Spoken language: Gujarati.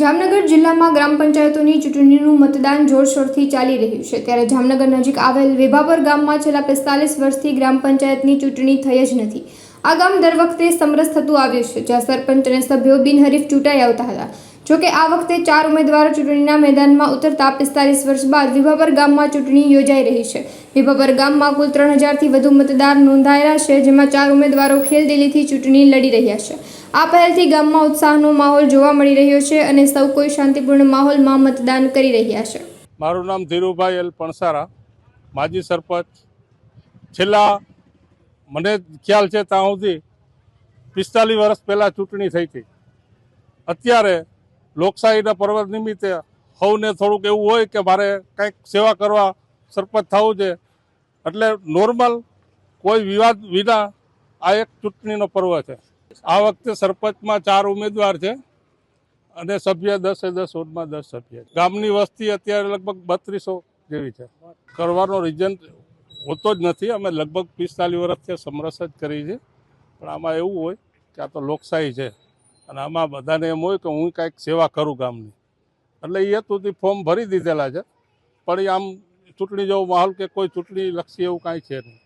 જામનગર જિલ્લામાં ગ્રામ પંચાયતોની ચૂંટણીનું મતદાન જોરશોરથી ચાલી રહ્યું છે. ત્યારે જામનગર નજીક આવેલ વેભાપર ગામમાં છેલ્લા પિસ્તાલીસ વર્ષથી ગ્રામ પંચાયતની ચૂંટણી થઈ જ નથી. આ ગામ દર વખતે સમરસ થતું આવ્યું છે, જ્યાં સરપંચ અને સભ્યો બિનહરીફ ચૂંટાઈ આવતા હતા. જોકે આ વખતે ચાર ઉમેદવારો ચૂંટણીના મેદાનમાં ઉતરતા પિસ્તાલીસ વર્ષ બાદ વિભાપર ગામમાં ચૂંટણી યોજાઈ રહી છે. વિભાપર ગામમાં કુલ ત્રણ હજારથી વધુ મતદાર નોંધાયેલા છે, જેમાં ચાર ઉમેદવારો ખેલદિલીથી ચૂંટણી લડી રહ્યા છે. આ પહેલથી ગામમાં ઉત્સાહનો માહોલ જોવા મળી રહ્યો છે અને સૌ કોઈ શાંતિપૂર્ણ માહોલમાં મતદાન કરી રહ્યા છે. મારું નામ ધીરુભાઈ એલ પણસારા. માજી સરપંચ. છેલ્લા મને ખ્યાલ છે ત્યાં સુધી પિસ્તાલીસ વર્ષ પહેલાં ચૂંટણી થઈ હતી. અત્યારે લોકશાહીના પર્વ નિમિત્તે સૌને થોડુંક એવું હોય કે મારે કંઈક સેવા કરવા સરપંચ થવું છે. એટલે નોર્મલ કોઈ વિવાદ વિના આ એક ચૂંટણીનો પર્વ છે. આ વખતે સરપંચમાં ચાર ઉમેદવાર છે અને સભ્ય દસે દસ, વોર્ડમાં દસ સભ્ય ગામની વસ્તી અત્યારે લગભગ બત્રીસો જેવી છે. કરવાનો રીઝન હોતો જ નથી. અમે લગભગ પિસ્તાલીસ વર્ષથી સમરસ જ કરી છે. પણ આમાં એવું હોય કે આ તો લોકશાહી છે. અને આમાં બધાને એમ હોય કે હું કાંઈક સેવા કરું ગામની. એટલે એ હેતુથી ફોર્મ ભરી દીધેલા છે. પણ એ આમ ચૂંટણી જેવો માહોલ કે કોઈ ચૂંટણી લક્ષી એવું કાંઈ છે નહીં.